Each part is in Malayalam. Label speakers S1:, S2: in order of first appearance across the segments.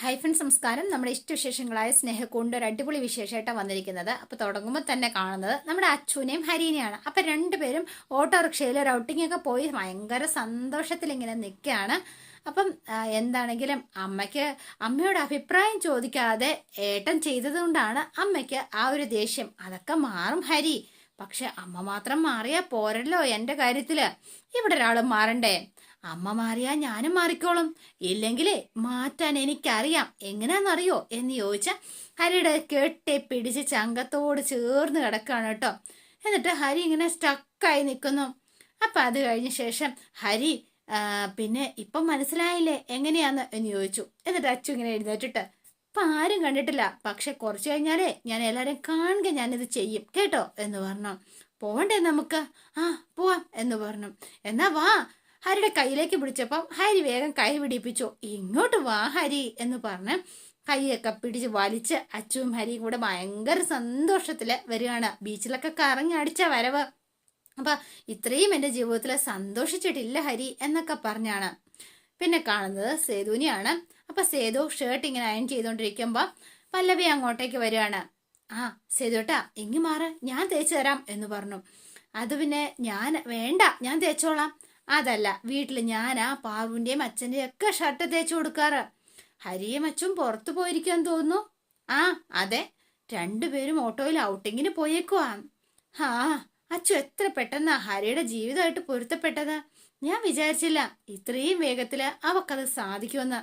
S1: ഹൈഫൻ സംസ്കാരം നമ്മുടെ ഇഷ്ടവിശേഷങ്ങളായ സ്നേഹക്കൊണ്ട് ഒരു അടിപൊളി വിശേഷമായിട്ടാണ് വന്നിരിക്കുന്നത്. അപ്പോൾ തുടങ്ങുമ്പോൾ തന്നെ കാണുന്നത് നമ്മുടെ അച്ഛനെയും ഹരീനെയാണ്. അപ്പോൾ രണ്ടുപേരും ഓട്ടോറിക്ഷയിൽ ഒരു ഔട്ടിംഗ് ഒക്കെ പോയി ഭയങ്കര സന്തോഷത്തിൽ ഇങ്ങനെ നിൽക്കുകയാണ് അപ്പം എന്താണെങ്കിലും അമ്മയ്ക്ക് അമ്മയുടെ അഭിപ്രായം ചോദിക്കാതെ ഏട്ടൻ ചെയ്തതുകൊണ്ടാണ് അമ്മയ്ക്ക് ആ ഒരു ദേഷ്യം. അതൊക്കെ മാറും ഹരി. പക്ഷെ അമ്മ മാത്രം മാറിയാൽ പോരല്ലോ എന്റെ കാര്യത്തിൽ ഇവിടെ ഒരാളും മാറണ്ടേ? അമ്മ മാറിയാ ഞാനും മാറിക്കോളും. ഇല്ലെങ്കിലേ മാറ്റാൻ എനിക്കറിയാം. എങ്ങനെയാണെന്നറിയോ എന്ന് ചോദിച്ച ഹരിയുടെ കെട്ടി പിടിച്ച് ചങ്കത്തോട് ചേർന്ന് കിടക്കാണ് കേട്ടോ. എന്നിട്ട് ഹരി ഇങ്ങനെ സ്റ്റക്കായി നിൽക്കുന്നു അപ്പം അത് കഴിഞ്ഞ ശേഷം ഹരി പിന്നെ ഇപ്പം മനസ്സിലായില്ലേ എങ്ങനെയാന്ന് എന്ന് ചോദിച്ചു. എന്നിട്ട് അച്ചു ഇങ്ങനെ എഴുന്നേറ്റിട്ട് ഇപ്പം ആരും കണ്ടിട്ടില്ല. പക്ഷെ കുറച്ച് കഴിഞ്ഞാലേ ഞാൻ എല്ലാവരും കാണുക ഞാനിത് ചെയ്യും. കേട്ടോ? എന്ന് പറഞ്ഞു. പോവണ്ടേ നമുക്ക്? ആ പോവാം. എന്ന് പറഞ്ഞു. എന്നാ വാ. ഹരിയുടെ കയ്യിലേക്ക് പിടിച്ചപ്പം ഹരി വേഗം കൈ പിടിപ്പിച്ചു. ഇങ്ങോട്ട് വാ ഹരി എന്ന് പറഞ്ഞ് കൈയൊക്കെ പിടിച്ച് വലിച്ച് അച്ചുവും ഹരിയും കൂടെ ഭയങ്കര സന്തോഷത്തിൽ വരികയാണ്. ബീച്ചിലൊക്കെ കറങ്ങി അടിച്ച വരവ്. അപ്പൊ ഇത്രയും എന്റെ ജീവിതത്തിൽ സന്തോഷിച്ചിട്ടില്ല ഹരി എന്നൊക്കെ പറഞ്ഞാണ്. പിന്നെ കാണുന്നത് സേതുവിനെയാണ്. അപ്പൊ സേതു ഷർട്ട് ഇങ്ങനെ അയൺ ചെയ്തുകൊണ്ടിരിക്കുമ്പോ പല്ലവി അങ്ങോട്ടേക്ക് വരികയാണ്. ആ സേതുട്ടാ ഇങ്ങി മാറ് ഞാൻ തേച്ചു തരാം എന്ന് പറഞ്ഞു. അത് പിന്നെ ഞാൻ വേണ്ട ഞാൻ തേച്ചോളാം അതല്ല വീട്ടിൽ ഞാനാ പാവുവിന്റെയും അച്ഛന്റെയും ഒക്കെ ഷർട്ട് തേച്ചു കൊടുക്കാറ്. ഹരിയും അച്ഛൻ പുറത്തു പോയിരിക്കാൻ തോന്നുന്നു. ആ അതെ. രണ്ടുപേരും ഓട്ടോയിൽ ഔട്ടിങ്ങിന് പോയേക്കുവാ ആ അച്ചു എത്ര പെട്ടെന്നാ ഹരിയുടെ ജീവിതമായിട്ട് പൊരുത്തപ്പെട്ടത്. ഞാൻ വിചാരിച്ചില്ല ഇത്രയും വേഗത്തിൽ അവക്കത് സാധിക്കുമെന്ന്.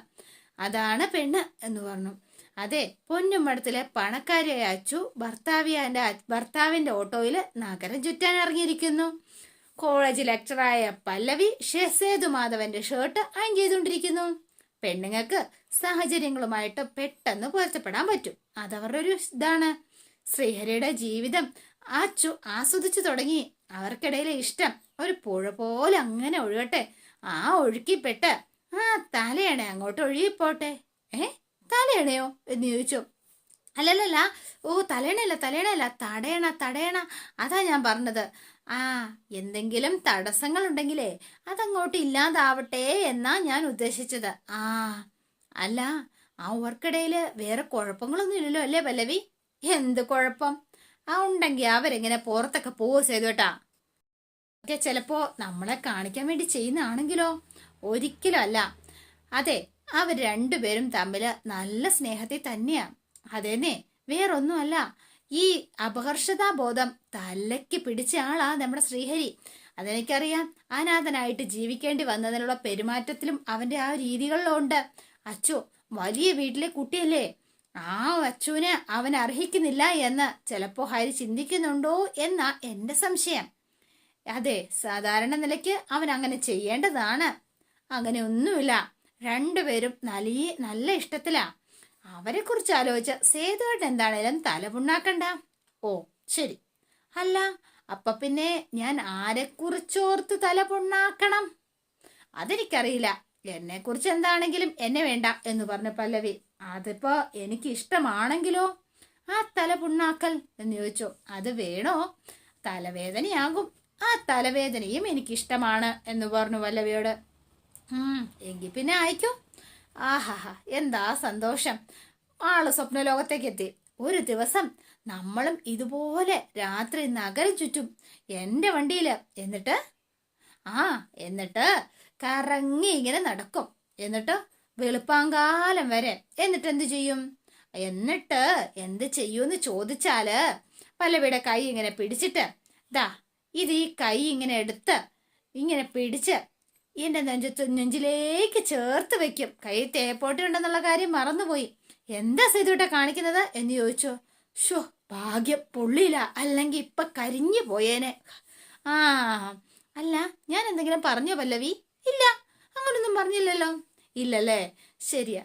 S1: അതാണ് പെണ്ണ് എന്ന് പറഞ്ഞു. അതെ പൊന്നുമടത്തിലെ പണക്കാരിയായ അച്ചു ഭർത്താവിയാന്റെ ഭർത്താവിന്റെ ഓട്ടോയിൽ നഗരം ചുറ്റാൻ ഇറങ്ങിയിരിക്കുന്നു. കോളേജ് ലെക്ചറായ പല്ലവി ഷെസേതു മാധവന്റെ ഷർട്ട് അയൺ ചെയ്തുകൊണ്ടിരിക്കുന്നു. പെണ്ണുങ്ങൾക്ക് സാഹചര്യങ്ങളുമായിട്ട് പെട്ടെന്ന് പൊരുത്തപ്പെടാൻ പറ്റും. അതവരുടെ ഒരു ഇതാണ്. ശ്രീഹരിയുടെ ജീവിതം അച്ചു ആസ്വദിച്ചു തുടങ്ങി. അവർക്കിടയിലെ ഇഷ്ടം ഒരു പുഴ പോലെ അങ്ങനെ ഒഴുകട്ടെ. ആ ഒഴുക്കിപ്പെട്ട് ആ തലയണ അങ്ങോട്ട് ഒഴുകിപ്പോട്ടെ. ഏ? തലയണയോ? എന്ന് ചോദിച്ചു. അല്ലല്ലല്ല. ഓ തലയണയല്ല തലയണയല്ല. തടയണ തടയണ. അതാ ഞാൻ പറഞ്ഞത്. ആ എന്തെങ്കിലും തടസ്സങ്ങൾ ഉണ്ടെങ്കിലേ അതങ്ങോട്ട് ഇല്ലാതാവട്ടെ എന്നാ ഞാൻ ഉദ്ദേശിച്ചത്. ആ അല്ല ആ ഉവർക്കിടയിൽ വേറെ കുഴപ്പങ്ങളൊന്നും ഇല്ലല്ലോ അല്ലേ പല്ലവി? എന്ത് കുഴപ്പം? ആ ഉണ്ടെങ്കിൽ അവരെങ്ങനെ പുറത്തൊക്കെ പോവോ ചെയ്തോട്ടാ ഒക്കെ ചിലപ്പോ നമ്മളെ കാണിക്കാൻ വേണ്ടി ചെയ്യുന്നതാണെങ്കിലോ? ഒരിക്കലും അല്ല. അതെ അവർ രണ്ടുപേരും തമ്മിൽ നല്ല സ്നേഹത്തിൽ തന്നെയാ. അതേന്നെ വേറൊന്നുമല്ല ഈ അപകർഷതാബോധം തലയ്ക്ക് പിടിച്ച ആളാ നമ്മുടെ ശ്രീഹരി. അതെനിക്കറിയാം. അനാഥനായിട്ട് ജീവിക്കേണ്ടി വന്നതിനുള്ള പെരുമാറ്റത്തിലും അവന്റെ ആ രീതികളിലും ഉണ്ട് അച്ചു വലിയ വീട്ടിലെ കുട്ടിയല്ലേ? ആ അച്ചുവിന് അവൻ അർഹിക്കുന്നില്ല എന്ന് ചിലപ്പോ ഹരി ചിന്തിക്കുന്നുണ്ടോ എന്നാ എന്റെ സംശയം. അതെ സാധാരണ നിലയ്ക്ക് അവൻ അങ്ങനെ ചെയ്യേണ്ടതാണ്. അങ്ങനെ ഒന്നുമില്ല. രണ്ടുപേരും നല്ല നല്ല ഇഷ്ടത്തിലാ. അവരെ കുറിച്ച് ആലോചിച്ച സേതുവായിട്ട് എന്താണേലും തലപുണ്ണാക്കണ്ട. ഓ ശരി. അല്ല അപ്പൊ പിന്നെ ഞാൻ ആരെക്കുറിച്ചോർത്ത് തലപുണ്ണാക്കണം? അതെനിക്കറിയില്ല. എന്നെ കുറിച്ച് എന്താണെങ്കിലും എന്നെ വേണ്ട എന്ന് പറഞ്ഞ പല്ലവി. അതിപ്പോ എനിക്ക് ഇഷ്ടമാണെങ്കിലോ ആ തല പുണ്ണാക്കൽ എന്ന് ചോദിച്ചു. അത് വേണോ? തലവേദനയാകും. ആ തലവേദനയും എനിക്കിഷ്ടമാണ് എന്ന് പറഞ്ഞു പല്ലവിയോട്. എങ്കിൽ പിന്നെ അയക്കൂ. ആഹാഹാ എന്താ സന്തോഷം. ആൾ സ്വപ്നലോകത്തേക്ക് എത്തി ഒരു ദിവസം നമ്മളും ഇതുപോലെ രാത്രി നഗരം ചുറ്റും എന്റെ വണ്ടിയിൽ എന്നിട്ട് ആ എന്നിട്ട് കറങ്ങി ഇങ്ങനെ നടക്കും. എന്നിട്ട് വെളുപ്പാങ്കാലം വരെ എന്നിട്ട് എന്ത് ചെയ്യും? എന്നിട്ട് എന്ത് ചെയ്യൂന്ന് ചോദിച്ചാൽ പലവിടെ കൈ ഇങ്ങനെ പിടിച്ചിട്ട് ദാ ഇത് ഈ കൈ ഇങ്ങനെ എടുത്ത് ഇങ്ങനെ പിടിച്ച് എന്റെ നെഞ്ചത്ത് നെഞ്ചിലേക്ക് ചേർത്ത് വെക്കും. കൈ തേപ്പോട്ടി ഉണ്ടെന്നുള്ള കാര്യം മറന്നുപോയി. എന്താ സേതുട്ട കാണിക്കുന്നത് എന്ന് ചോദിച്ചു. ഷോ ഭാഗ്യം പൊള്ളിയില്ല അല്ലെങ്കിൽ ഇപ്പൊ കരിഞ്ഞു പോയേനെ. ആ അല്ല ഞാൻ എന്തെങ്കിലും പറഞ്ഞോ പല്ലവി? ഇല്ല അങ്ങനൊന്നും പറഞ്ഞില്ലല്ലോ. ഇല്ലല്ലേ? ശരിയാ.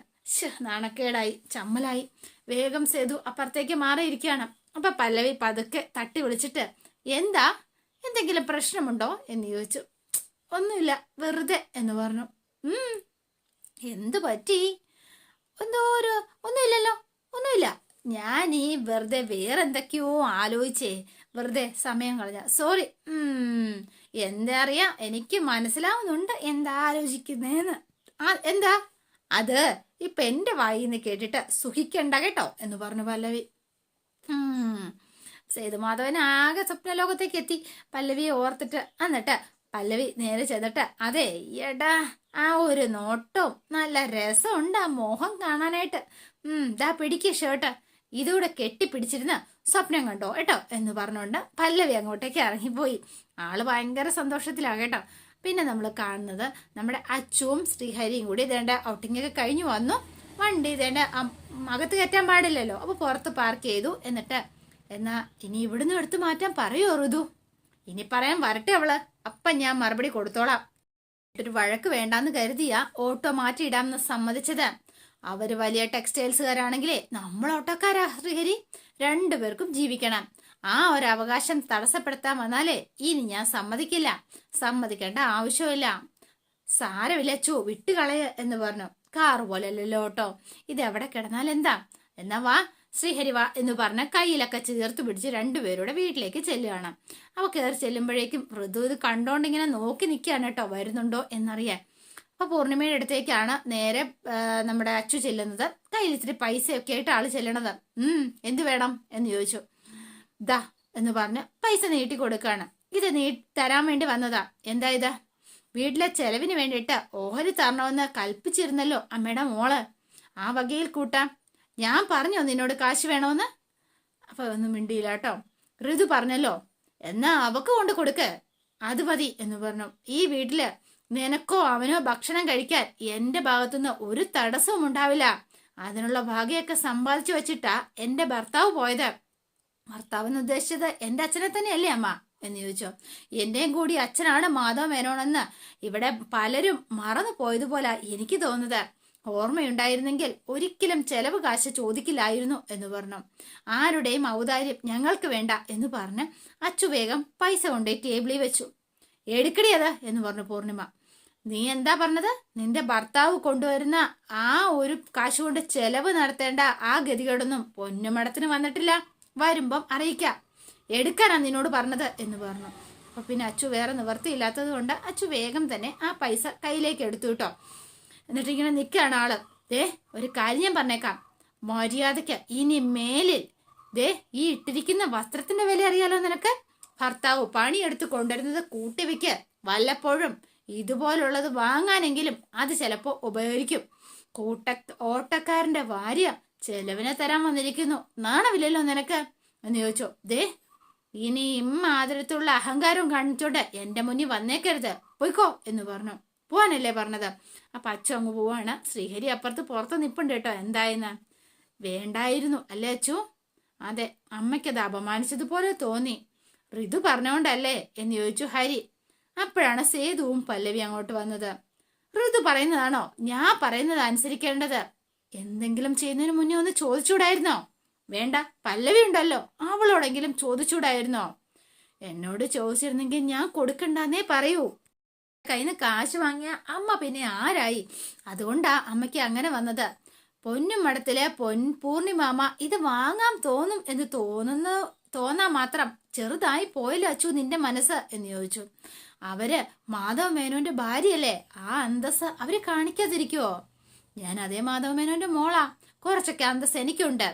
S1: നാണക്കേടായി ചമ്മലായി. വേഗം സേതു അപ്പുറത്തേക്ക് മാറിയിരിക്കുകയാണ്. അപ്പൊ പല്ലവി പതുക്കെ തട്ടി വിളിച്ചിട്ട് എന്താ? എന്തെങ്കിലും പ്രശ്നമുണ്ടോ? എന്ന് ചോദിച്ചു. ഒന്നുമില്ല വെറുതെ എന്ന് പറഞ്ഞു. എന്തു പറ്റി? എന്തോ ഒരു ഒന്നുമില്ലല്ലോ ഒന്നുമില്ല. ഞാൻ ഈ വെറുതെ വേറെ വേറെന്തൊക്കെയോ ആലോചിച്ചേ വെറുതെ സമയം കളഞ്ഞ. സോറി എന്താ അറിയാം എനിക്ക് മനസ്സിലാവുന്നുണ്ട് എന്താ ആലോചിക്കുന്നേന്ന്. എന്താ? അത് ഇപ്പൊ എന്റെ വായിന്ന് കേട്ടിട്ട് സുഖിക്കണ്ട കേട്ടോ എന്ന് പറഞ്ഞു പല്ലവി. സേതുമാധവൻ ആകെ സ്വപ്നലോകത്തേക്ക് എത്തി. പല്ലവിയെ ഓർത്തിട്ട് എന്നിട്ട് പല്ലവി നേരെ ചെന്നിട്ട് അതെ എടാ ആ ഒരു നോട്ടവും നല്ല രസമുണ്ട് ആ മോഹം കാണാനായിട്ട്. ഉം ദാ പിടിക്ക് ഷർട്ട് ഇതുകൂടെ കെട്ടിപ്പിടിച്ചിരുന്ന് സ്വപ്നം കണ്ടോ കേട്ടോ? എന്ന് പറഞ്ഞുകൊണ്ട് പല്ലവി അങ്ങോട്ടേക്ക് ഇറങ്ങിപ്പോയി. ആൾ ഭയങ്കര സന്തോഷത്തിലാണ് കേട്ടോ. പിന്നെ നമ്മൾ കാണുന്നത് നമ്മുടെ അച്ചുവും ശ്രീഹരിയും കൂടി ഇതേണ്ട ഔട്ടിങ്ങൊക്കെ കഴിഞ്ഞു വന്നു. വണ്ടി ഇതേണ്ട അകത്ത് കയറ്റാൻ പാടില്ലല്ലോ. അപ്പൊ പുറത്ത് പാർക്ക് ചെയ്തു. എന്നിട്ട് എന്നാ ഇനി ഇവിടുന്ന് എടുത്തു മാറ്റാൻ പറയോ ഋതു? ഇനി പറയാൻ വരട്ടെ അവൾ. അപ്പം ഞാൻ മറുപടി കൊടുത്തോളാം. ഒരു വഴക്ക് വേണ്ടാന്ന് കരുതിയ ഓട്ടോ മാറ്റി മാറ്റിയിടാമെന്ന് സമ്മതിച്ചത്. അവർ വലിയ ടെക്സ്റ്റൈൽസുകാരാണെങ്കിലേ നമ്മൾ ഓട്ടോക്കാരാ ശ്രീഹരി. രണ്ടുപേർക്കും ജീവിക്കണം. ആ ഒരു അവകാശം തടസ്സപ്പെടുത്താൻ വന്നാലേ ഇനി ഞാൻ സമ്മതിക്കില്ല. സമ്മതിക്കേണ്ട ആവശ്യമില്ല സാരമില്ല ചോ വിട്ടുകളയ എന്ന് പറഞ്ഞു. കാറ് പോലെയല്ലല്ലോ ഓട്ടോ. ഇത് എവിടെ കിടന്നാൽ എന്താ എന്നാ വാ ശ്രീഹരി വാ എന്ന് പറഞ്ഞ കയ്യിലൊക്കെ ചേർത്ത് പിടിച്ച് രണ്ടുപേരുടെ വീട്ടിലേക്ക് ചെല്ലുകയാണ്. അവ കയറി ചെല്ലുമ്പോഴേക്കും ഋതു ഇത് കണ്ടോണ്ടിങ്ങനെ നോക്കി നിൽക്കുകയാണ് കേട്ടോ വരുന്നുണ്ടോ എന്നറിയാൻ. അപ്പൊ പൂർണിമയുടെ അടുത്തേക്കാണ് നേരെ നമ്മുടെ അച്ചു ചെല്ലുന്നത്. കയ്യിൽ ഇത്തിരി പൈസയൊക്കെ ആയിട്ട് ആൾ ചെല്ലണത്. ഉം എന്ത് വേണം എന്ന് ചോദിച്ചു. ദാ എന്ന് പറഞ്ഞ് പൈസ നീട്ടി കൊടുക്കാണ്. ഇത് നീ തരാൻ വേണ്ടി വന്നതാ. എന്താ ഇത്? വീട്ടിലെ ചെലവിന് വേണ്ടിയിട്ട് ഓഹരി തരണമെന്ന് കൽപ്പിച്ചിരുന്നല്ലോ അമ്മയുടെ മോൾ. ആ വകയിൽ കൂട്ടാം. ഞാൻ പറഞ്ഞോ നിന്നോട് കാശ് വേണമെന്ന് അപ്പൊ ഒന്നും മിണ്ടിയില്ല കേട്ടോ. ഋതു പറഞ്ഞല്ലോ എന്നാ അവക്ക് കൊണ്ട് കൊടുക്ക് അത് മതി എന്ന് പറഞ്ഞു. ഈ വീട്ടിൽ നിനക്കോ അവനോ ഭക്ഷണം കഴിക്കാൻ എന്റെ ഭാഗത്തുനിന്ന് ഒരു തടസ്സവും ഉണ്ടാവില്ല. അതിനുള്ള ഭാഗ്യമൊക്കെ സമ്പാദിച്ചു വെച്ചിട്ടാ എന്റെ ഭർത്താവ് പോയത്. ഭർത്താവെന്ന് ഉദ്ദേശിച്ചത് എന്റെ അച്ഛനെ തന്നെയല്ലേ അമ്മ? എന്ന് ചോദിച്ചു. എന്റെയും കൂടി അച്ഛനാണ് മാധവ മേനോണെന്ന് ഇവിടെ പലരും മറന്നു പോയതുപോലെ എനിക്ക് തോന്നുന്നത്. ഓർമ്മയുണ്ടായിരുന്നെങ്കിൽ ഒരിക്കലും ചെലവ് കാശ് ചോദിക്കില്ലായിരുന്നു എന്ന് പറഞ്ഞു. ആരുടെയും ഔദാര്യം ഞങ്ങൾക്ക് വേണ്ട എന്ന് പറഞ്ഞ് അച്ചു വേഗം പൈസ കൊണ്ടേ ടേബിളിൽ വെച്ചു. എടുക്കടി അത് എന്ന് പറഞ്ഞു പൂർണിമ. നീ എന്താ പറഞ്ഞത്? നിന്റെ ഭർത്താവ് കൊണ്ടുവരുന്ന ആ ഒരു കാശ് കൊണ്ട് ചെലവ് നടത്തേണ്ട ആ ഗതികേടൊന്നും പൊന്നുമടത്തിന് വന്നിട്ടില്ല. വരുമ്പം അറിയിക്കാം. എടുക്കാനാ നിന്നോട് പറഞ്ഞത് എന്ന് പറഞ്ഞു. അപ്പൊ പിന്നെ അച്ചു വേറെ നിവർത്തിയില്ലാത്തത് കൊണ്ട് അച്ചു വേഗം തന്നെ ആ പൈസ കയ്യിലേക്ക് എടുത്തു കേട്ടോ. എന്നിട്ട് ഇങ്ങനെ നിൽക്കുകയാണ് ആൾ. ദേ ഒരു കാര്യം ഞാൻ പറഞ്ഞേക്കാം. മര്യാദയ്ക്ക് ഇനി മേലിൽ ദേ ഈ ഇട്ടിരിക്കുന്ന വസ്ത്രത്തിന്റെ വില അറിയാലോ നിനക്ക്? ഭർത്താവ് പണിയെടുത്ത് കൊണ്ടുവരുന്നത് കൂട്ടിവെക്ക് വല്ലപ്പോഴും ഇതുപോലുള്ളത് വാങ്ങാനെങ്കിലും അത് ചിലപ്പോ ഉപകരിക്കും കൂട്ട ഓട്ടക്കാരന്റെ ഭാര്യ ചെലവിനെ തരാൻ വന്നിരിക്കുന്നു. നാണമില്ലല്ലോ നിനക്ക്? എന്ന് ചോദിച്ചു. ദേ ഇനി ഇമ്മാതിരത്തുള്ള അഹങ്കാരവും കാണിച്ചോണ്ട് എന്റെ മുന്നിൽ വന്നേക്കരുത്. പോയിക്കോ എന്ന് പറഞ്ഞു. പോവാനല്ലേ പറഞ്ഞത്? അപ്പൊ അച്ചു അങ്ങ് പോവാണ്. ശ്രീഹരി അപ്പുറത്ത് പുറത്ത് നിപ്പുണ്ട് കേട്ടോ. എന്തായെന്ന്? വേണ്ടായിരുന്നു. അല്ലേ അച്ചു? അതെ അമ്മയ്ക്കത് അപമാനിച്ചതുപോലെ തോന്നി. ഋതു പറഞ്ഞോണ്ടല്ലേ എന്ന് ചോദിച്ചു ഹരി. അപ്പോഴാണ് സേതുവും പല്ലവി അങ്ങോട്ട് വന്നത്. ഋതു പറയുന്നതാണോ? ഞാൻ പറയുന്നത് അനുസരിക്കേണ്ടത്. എന്തെങ്കിലും ചെയ്യുന്നതിന് മുന്നേ ഒന്ന് ചോദിച്ചൂടായിരുന്നോ? വേണ്ട പല്ലവി ഉണ്ടല്ലോ. അവളോടെങ്കിലും ചോദിച്ചൂടായിരുന്നോ? എന്നോട് ചോദിച്ചിരുന്നെങ്കിൽ ഞാൻ കൊടുക്കണ്ടെന്നേ പറയൂ. കയ്യിൽ നിന്ന് കാശ് വാങ്ങിയ അമ്മ പിന്നെ ആരായി? അതുകൊണ്ടാ അമ്മയ്ക്ക് അങ്ങനെ വന്നത്. പൊന്നും മടത്തിലെ പൊൻ പൂർണിമാമ ഇത് വാങ്ങാൻ തോന്നും എന്ന് തോന്നുന്നു തോന്നാ മാത്രം ചെറുതായി പോയല്ലോ അച്ചു നിന്റെ മനസ്സ് എന്ന് ചോദിച്ചു. അവർ മാധവ മേനോന്റെ ഭാര്യയല്ലേ? ആ അന്തസ് അവർ കാണിക്കാതിരിക്കുവോ? ഞാൻ അതേ മാധവ മേനോന്റെ മോളാ. കുറച്ചൊക്കെ അന്തസ് എനിക്കുണ്ട്.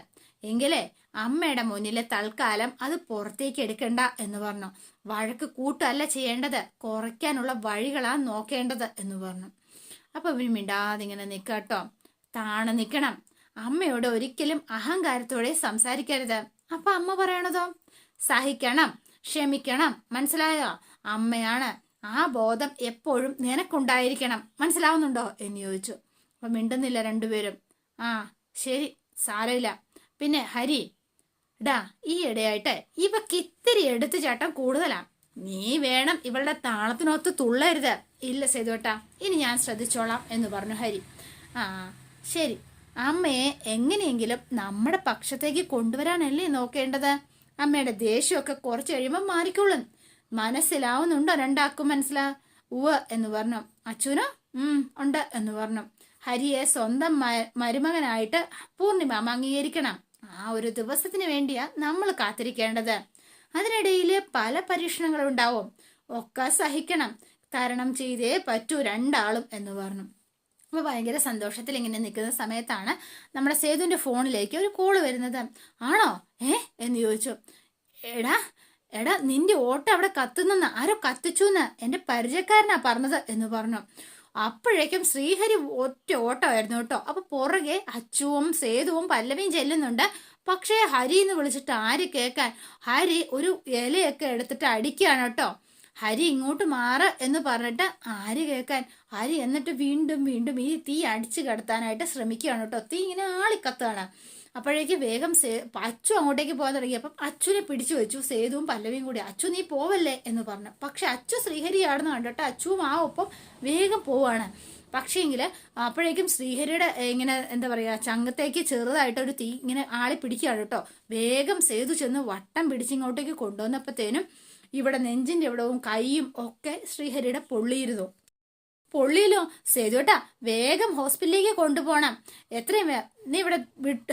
S1: എങ്കിലേ അമ്മയുടെ മുന്നിലെ തൽക്കാലം അത് പുറത്തേക്ക് എടുക്കണ്ട എന്ന് പറഞ്ഞു. വഴക്ക് കൂട്ടല്ല ചെയ്യേണ്ടത്. കുറയ്ക്കാനുള്ള വഴികളാ നോക്കേണ്ടത് എന്ന് പറഞ്ഞു. അപ്പൊ ഇവന് മിണ്ടാതെ ഇങ്ങനെ നിൽക്കട്ടോ താണ നിൽക്കണം അമ്മയോട് ഒരിക്കലും അഹങ്കാരത്തോടെ സംസാരിക്കരുത്. അപ്പൊ അമ്മ പറയണതോ? സഹിക്കണം. ക്ഷമിക്കണം. മനസ്സിലായോ? അമ്മയാണ്. ആ ബോധം എപ്പോഴും നിനക്കുണ്ടായിരിക്കണം. മനസ്സിലാവുന്നുണ്ടോ? എന്ന് ചോദിച്ചു. അപ്പൊ മിണ്ടുന്നില്ല രണ്ടുപേരും. ആ ശരി. സാരമില്ല. പിന്നെ ഹരി ഡാ ഈ ഇടയായിട്ട് ഇവക്ക് ഇത്തിരി എടുത്തു ചാട്ടം കൂടുതലാണ് നീ വേണം ഇവളുടെ താളത്തിനൊത്ത് തുള്ളരുത്. ഇല്ല സേതുവേട്ടാ ഇനി ഞാൻ ശ്രദ്ധിച്ചോളാം എന്ന് പറഞ്ഞു ഹരി. ആ ശരി. അമ്മയെ എങ്ങനെയെങ്കിലും നമ്മുടെ പക്ഷത്തേക്ക് കൊണ്ടുവരാനല്ലേ നോക്കേണ്ടത്? അമ്മയുടെ ദേഷ്യമൊക്കെ കുറച്ച് കഴിയുമ്പോൾ മാറിക്കോളും. മനസ്സിലാവുന്നുണ്ടോ രണ്ടാക്കും മനസ്സിലാ? ഉവ എന്ന് പറഞ്ഞു. അച്ഛനോ? ഉം ഉണ്ട് എന്ന് പറഞ്ഞു. ഹരിയെ സ്വന്തം മരുമകനായിട്ട് പൂർണിമ അംഗീകരിക്കണം. ആ ഒരു ദിവസത്തിന് വേണ്ടിയാ നമ്മൾ കാത്തിരിക്കേണ്ടത്. അതിനിടയിൽ പല പരീക്ഷണങ്ങളും ഉണ്ടാവും ഒക്കെ സഹിക്കണം. തരണം ചെയ്തേ പറ്റൂ രണ്ടാളും എന്ന് പറഞ്ഞു. അപ്പോൾ ഭയങ്കര സന്തോഷത്തിൽ ഇങ്ങനെ നിൽക്കുന്ന സമയത്താണ് നമ്മുടെ സേതുവിന്റെ ഫോണിലേക്ക് ഒരു കോൾ വരുന്നത്. ആണോ? ഏ? എന്ന് ചോദിച്ചു. എടാ എടാ നിന്റെ ഓട്ടം അവിടെ കത്തുന്നെന്ന്. ആരോ കത്തിച്ചു എന്ന് എന്റെ പരിചയക്കാരനാ പറഞ്ഞത് എന്ന് പറഞ്ഞു. അപ്പോഴേക്കും ശ്രീഹരി ഒറ്റ ഓട്ടമായിരുന്നു കേട്ടോ. അപ്പൊ പുറകെ അച്ചുവും സേതുവും പല്ലവിയും ചെല്ലുന്നുണ്ട്. പക്ഷേ ഹരി എന്ന് വിളിച്ചിട്ട് ആര് കേൾക്കാൻ? ഹരി ഒരു ഇലയൊക്കെ എടുത്തിട്ട് അടിക്കുകയാണ് കേട്ടോ. ഹരി ഇങ്ങോട്ട് മാറ് എന്ന് പറഞ്ഞിട്ട് ആര് കേൾക്കാൻ? ഹരി എന്നിട്ട് വീണ്ടും വീണ്ടും ഈ തീ അടിച്ചു കിടത്താനായിട്ട് ശ്രമിക്കുകയാണ് കേട്ടോ. തീ ഇങ്ങനെ ആളിക്കത്താണ് അപ്പോഴേക്ക് വേഗം സേ അച്ചു അങ്ങോട്ടേക്ക് പോകാൻ തുടങ്ങി. അപ്പം അച്ചുനെ പിടിച്ചു വെച്ചു. സേതുവും പല്ലവിയും കൂടി അച്ചു നീ പോവല്ലേ? എന്ന് പറഞ്ഞു. പക്ഷെ അച്ചു ശ്രീഹരിയാണെന്ന് കണ്ടിട്ട് അച്ചുവും ആ ഒപ്പം വേഗം പോവാണ്. പക്ഷേങ്കിൽ അപ്പോഴേക്കും ശ്രീഹരിയുടെ ഇങ്ങനെ എന്താ പറയുക ചങ്ങത്തേക്ക് ചെറുതായിട്ട് ഒരു തീ ഇങ്ങനെ ആളെ പിടിക്കുകയാണ് കേട്ടോ. വേഗം സേതു ചെന്ന് വട്ടം പിടിച്ചിങ്ങോട്ടേക്ക് കൊണ്ടുവന്നപ്പോഴത്തേനും ഇവിടെ നെഞ്ചിന്റെ ഇവിടവും കൈയും ഒക്കെ ശ്രീഹരിയുടെ പൊള്ളിയിരുന്നു. പൊള്ളിയിലോ സേതുട്ടാ വേഗം ഹോസ്പിറ്റലിലേക്ക് കൊണ്ടുപോകണം എത്രയും നീ ഇവിടെ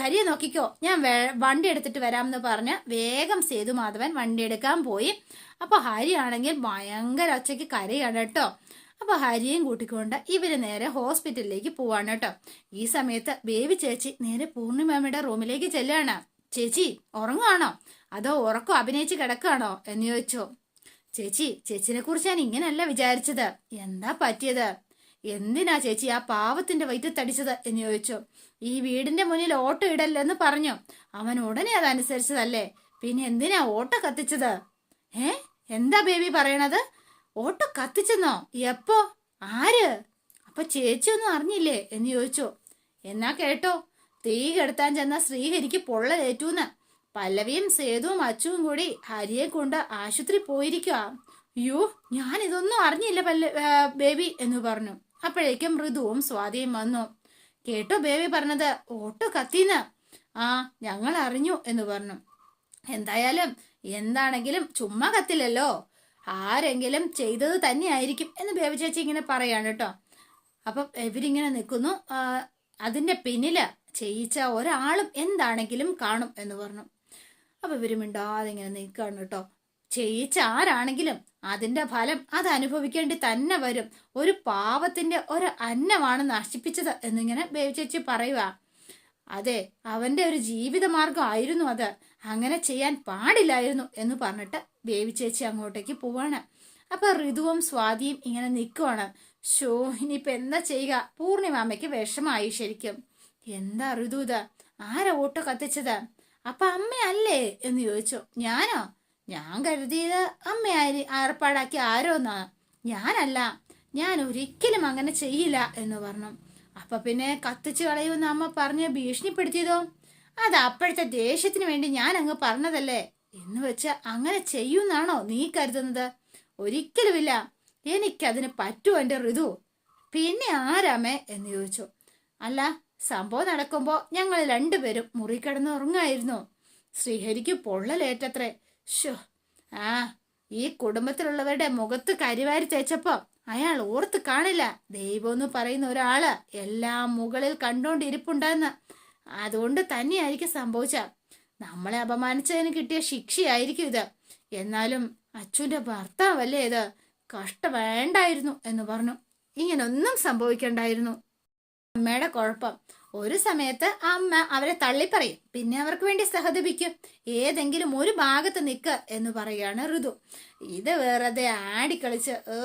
S1: ഹരിയെ നോക്കിക്കോ. ഞാൻ വണ്ടി എടുത്തിട്ട് വരാമെന്ന് പറഞ്ഞ് വേഗം സേതു മാധവൻ വണ്ടി എടുക്കാൻ പോയി. അപ്പൊ ഹരി ആണെങ്കിൽ ഭയങ്കര ഒച്ചയ്ക്ക് കരയാണ് കേട്ടോ. അപ്പൊ ഹരിയും കൂട്ടിക്കൊണ്ട് ഇവർ നേരെ ഹോസ്പിറ്റലിലേക്ക് പോവാണ് കേട്ടോ. ഈ സമയത്ത് ബേബി ചേച്ചി നേരെ പൂർണിമാമയുടെ റൂമിലേക്ക് ചെല്ലുകയാണ് ചേച്ചി ഉറങ്ങുവാണോ? അതോ ഉറക്കം അഭിനയിച്ച് കിടക്കുകയാണോ എന്ന് ചോദിച്ചോ. ചേച്ചി ചേച്ചിനെ കുറിച്ച് ഞാൻ ഇങ്ങനല്ല വിചാരിച്ചത്. എന്താ പറ്റിയത്? എന്തിനാ ചേച്ചി ആ പാവത്തിന്റെ വയറ്റത്തടിച്ചത് എന്ന് ചോദിച്ചു. ഈ വീടിന്റെ മുന്നിൽ ഓട്ടോ ഇടല്ലെന്ന് പറഞ്ഞു. അവൻ ഉടനെ അതനുസരിച്ചതല്ലേ പിന്നെ എന്തിനാ ഓട്ടോ കത്തിച്ചത്? ഏ? എന്താ ബേബി പറയണത്? ഓട്ടോ കത്തിച്ചെന്നോ? എപ്പോ? ആര്? അപ്പൊ ചേച്ചി ഒന്നും അറിഞ്ഞില്ലേ എന്ന് ചോദിച്ചു. എന്നാ കേട്ടോ തീ കെടുത്താൻ ചെന്ന ശ്രീഹരിക്ക് പൊള്ളലേറ്റൂന്ന്. പല്ലവിയും സേതുവും അച്ചുവും കൂടി ഹരിയെ കൊണ്ട് ആശുപത്രി പോയിരിക്കുക അയ്യോ ഞാൻ ഇതൊന്നും അറിഞ്ഞില്ല പല്ല ബേബി എന്ന് പറഞ്ഞു. അപ്പോഴേക്കും മൃദുവും സ്വാതിയും വന്നു. കേട്ടോ ബേബി പറഞ്ഞത് ഓട്ടോ കത്തിന്ന്. ആ ഞങ്ങൾ അറിഞ്ഞു എന്ന് പറഞ്ഞു. എന്തായാലും എന്താണെങ്കിലും ചുമ്മാ കത്തില്ലല്ലോ. ആരെങ്കിലും ചെയ്തത് തന്നെയായിരിക്കും എന്ന് ബേബി ചേച്ചി ഇങ്ങനെ പറയാണ് കേട്ടോ. അപ്പം ഇവരിങ്ങനെ നിൽക്കുന്നു. അതിന്റെ പിന്നിൽ ചെയ്യിച്ച ഒരാളും എന്താണെങ്കിലും കാണും എന്ന് പറഞ്ഞു. അപ്പൊ ഇവർ മിണ്ടാതെ ഇങ്ങനെ നിൽക്കുകയാണ് കേട്ടോ. ചെയ്യിച്ച ആരാണെങ്കിലും അതിന്റെ ഫലം അത് അനുഭവിക്കേണ്ടി തന്നെ വരും. ഒരു പാവത്തിന്റെ ഒരു അന്നമാണ് നശിപ്പിച്ചത് എന്നിങ്ങനെ ബേബി ചേച്ചി പറയുക അതെ അവന്റെ ഒരു ജീവിതമാർഗം ആയിരുന്നു അത്. അങ്ങനെ ചെയ്യാൻ പാടില്ലായിരുന്നു എന്ന് പറഞ്ഞിട്ട് ബേബി ചേച്ചി അങ്ങോട്ടേക്ക് പോവാണ്. അപ്പൊ ഋതുവും സ്വാതിയും ഇങ്ങനെ നിൽക്കുവാണ് ഷോ ഇനിയിപ്പൊ എന്താ ചെയ്യുക? പൂർണിമാമയ്ക്ക് വിഷമായി ശരിക്കും. എന്താ ഋതു ഇത്? ആരാ ഓട്ടോ കത്തിച്ചത്? അപ്പൊ അമ്മയല്ലേ? എന്ന് ചോദിച്ചു. ഞാനോ? ഞാൻ കരുതിയത് അമ്മയായി ഏർപ്പാടാക്കി ആരോന്നാ? ഞാനല്ല. ഞാൻ ഒരിക്കലും അങ്ങനെ ചെയ്യില്ല എന്ന് പറഞ്ഞു. അപ്പൊ പിന്നെ കത്തിച്ചു കളയുമെന്ന് അമ്മ പറഞ്ഞ് ഭീഷണിപ്പെടുത്തിയതോ? അത് അപ്പോഴത്തെ ദേഷ്യത്തിന് വേണ്ടി ഞാൻ അങ്ങ് പറഞ്ഞതല്ലേ? എന്ന് വെച്ച് അങ്ങനെ ചെയ്യുന്നാണോ നീ കരുതുന്നത്? ഒരിക്കലുമില്ല. എനിക്കതിന് പറ്റുമോ എന്റെ ഋതു. പിന്നെ ആരാമേ എന്ന് ചോദിച്ചു. അല്ല സംഭവം നടക്കുമ്പോൾ ഞങ്ങൾ രണ്ടുപേരും മുറി കിടന്ന് ഉറങ്ങായിരുന്നു ശ്രീഹരിക്ക് പൊള്ളലേറ്റത്രേ. ഷോ ആ ഈ കുടുംബത്തിലുള്ളവരുടെ മുഖത്ത് കരിവാരി തേച്ചപ്പോ അയാൾ ഓർത്ത് കാണില്ല. ദൈവം എന്ന് പറയുന്ന ഒരാൾ എല്ലാം മുകളിൽ കണ്ടോണ്ടിരിപ്പുണ്ടെന്ന്. അതുകൊണ്ട് തന്നെയായിരിക്കും സംഭവിച്ച. നമ്മളെ അപമാനിച്ചതിന് കിട്ടിയ ശിക്ഷയായിരിക്കും ഇത്. എന്നാലും അച്ഛന്റെ ഭർത്താവല്ലേ ഇത്? കഷ്ട വേണ്ടായിരുന്നു എന്ന് പറഞ്ഞു. ഇങ്ങനൊന്നും സംഭവിക്കണ്ടായിരുന്നു. അമ്മയുടെ കുഴപ്പം. ഒരു സമയത്ത് അമ്മ അവരെ തള്ളിപ്പറയും. പിന്നെ അവർക്ക് വേണ്ടി സഹതപിക്കും. ഏതെങ്കിലും ഒരു ഭാഗത്ത് നിൽക്ക എന്ന് പറയുകയാണ് ഋതു. ഇത് വെറുതെ ആടിക്കളിച്ച് ഏ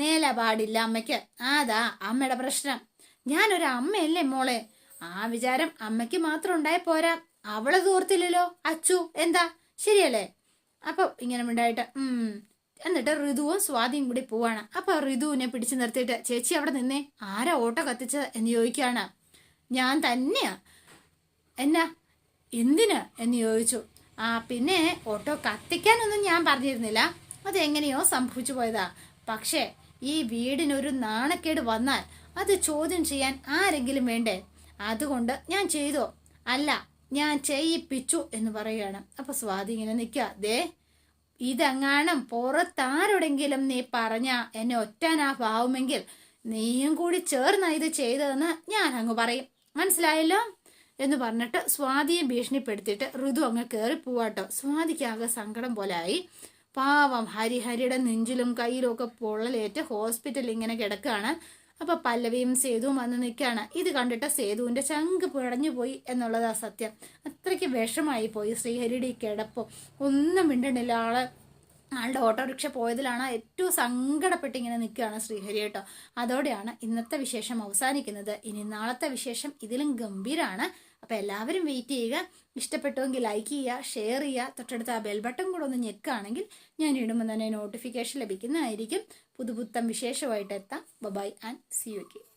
S1: നേല പാടില്ല അമ്മയ്ക്ക്. അതാ അമ്മയുടെ പ്രശ്നം. ഞാനൊരു അമ്മയല്ലേ മോളെ? ആ വിചാരം അമ്മയ്ക്ക് മാത്രം ഉണ്ടായി പോരാ. അവളെ തോർത്തില്ലല്ലോ അച്ചു. എന്താ? ശരിയല്ലേ? അപ്പൊ ഇങ്ങനെ ഉണ്ടായിട്ട് ഉം എന്നിട്ട് ഋതുവും സ്വാതിയും കൂടി പോവാണ്. അപ്പൊ ഋതുവിനെ പിടിച്ചു നിർത്തിയിട്ട് ചേച്ചി അവിടെ നിന്നേ ആരാ ഓട്ടോ കത്തിച്ചത്? എന്ന് ചോദിക്കുകയാണ്. ഞാൻ തന്നെയാ. എന്നാ എന്തിന്? എന്ന് ചോദിച്ചു. ആ പിന്നെ ഓട്ടോ കത്തിക്കാനൊന്നും ഞാൻ പറഞ്ഞിരുന്നില്ല. അതെങ്ങനെയോ സംഭവിച്ചു പോയതാ. പക്ഷേ ഈ വീടിനൊരു നാണക്കേട് വന്നാൽ അത് ചോദ്യം ചെയ്യാൻ ആരെങ്കിലും വേണ്ടേ? അതുകൊണ്ട് ഞാൻ ചെയ്തോ. അല്ല ഞാൻ ചെയ്യിപ്പിച്ചു എന്ന് പറയുകയാണ്. അപ്പൊ സ്വാതി ഇങ്ങനെ നിൽക്കുക. ദേ ഇതെങ്ങാനും പുറത്താരോടെങ്കിലും നീ പറഞ്ഞ എന്നെ ഒറ്റാനാ ഭാവുമെങ്കിൽ നീയും കൂടി ചേർന്ന ഇത് ചെയ്തതെന്ന് ഞാൻ അങ്ങ് പറയും. മനസ്സിലായല്ലോ? എന്ന് പറഞ്ഞിട്ട് സ്വാതിയെ ഭീഷണിപ്പെടുത്തിയിട്ട് ഋതു അങ്ങ് കയറി പോവാട്ടോ. സ്വാതിക്കാകെ സങ്കടം പോലായി. പാവം ഹരിഹരിയുടെ നെഞ്ചിലും കയ്യിലും ഒക്കെ പൊള്ളലേറ്റ് ഹോസ്പിറ്റലിൽ ഇങ്ങനെ കിടക്കുകയാണ് അപ്പോൾ പല്ലവിയും സേതുവും വന്ന് നിൽക്കുകയാണ്. ഇത് കണ്ടിട്ട് സേതുവിന്റെ ചങ്ക് പിടഞ്ഞു പോയി എന്നുള്ളതാ സത്യം. അത്രയ്ക്ക് വിഷമായി പോയി ശ്രീഹരിയുടെ ഈ കിടപ്പും. ഒന്നും മിണ്ടണില്ല. ആൾ ആളുടെ ഓട്ടോറിക്ഷ പോയതിലാണ് ഏറ്റവും സങ്കടപ്പെട്ട് ഇങ്ങനെ നിൽക്കുകയാണ് ശ്രീഹരി കേട്ടോ. അതോടെയാണ് ഇന്നത്തെ വിശേഷം അവസാനിക്കുന്നത്. ഇനി നാളത്തെ വിശേഷം ഇതിലും ഗംഭീരാണ്. അപ്പോൾ എല്ലാവരും വെയിറ്റ് ചെയ്യുക. ഇഷ്ടപ്പെട്ടുവെങ്കിൽ ലൈക്ക് ചെയ്യുക ഷെയർ ചെയ്യുക. തൊട്ടടുത്ത് ആ ബെൽ ബട്ടൺ കൂടെ ഒന്ന് ഞെക്കുകയാണെങ്കിൽ ഞാൻ ഇടുമ്പോൾ തന്നെ നോട്ടിഫിക്കേഷൻ ലഭിക്കുന്നതായിരിക്കും. പുതുപുത്തം വിശേഷമായിട്ട് എത്താം. Bye and see you K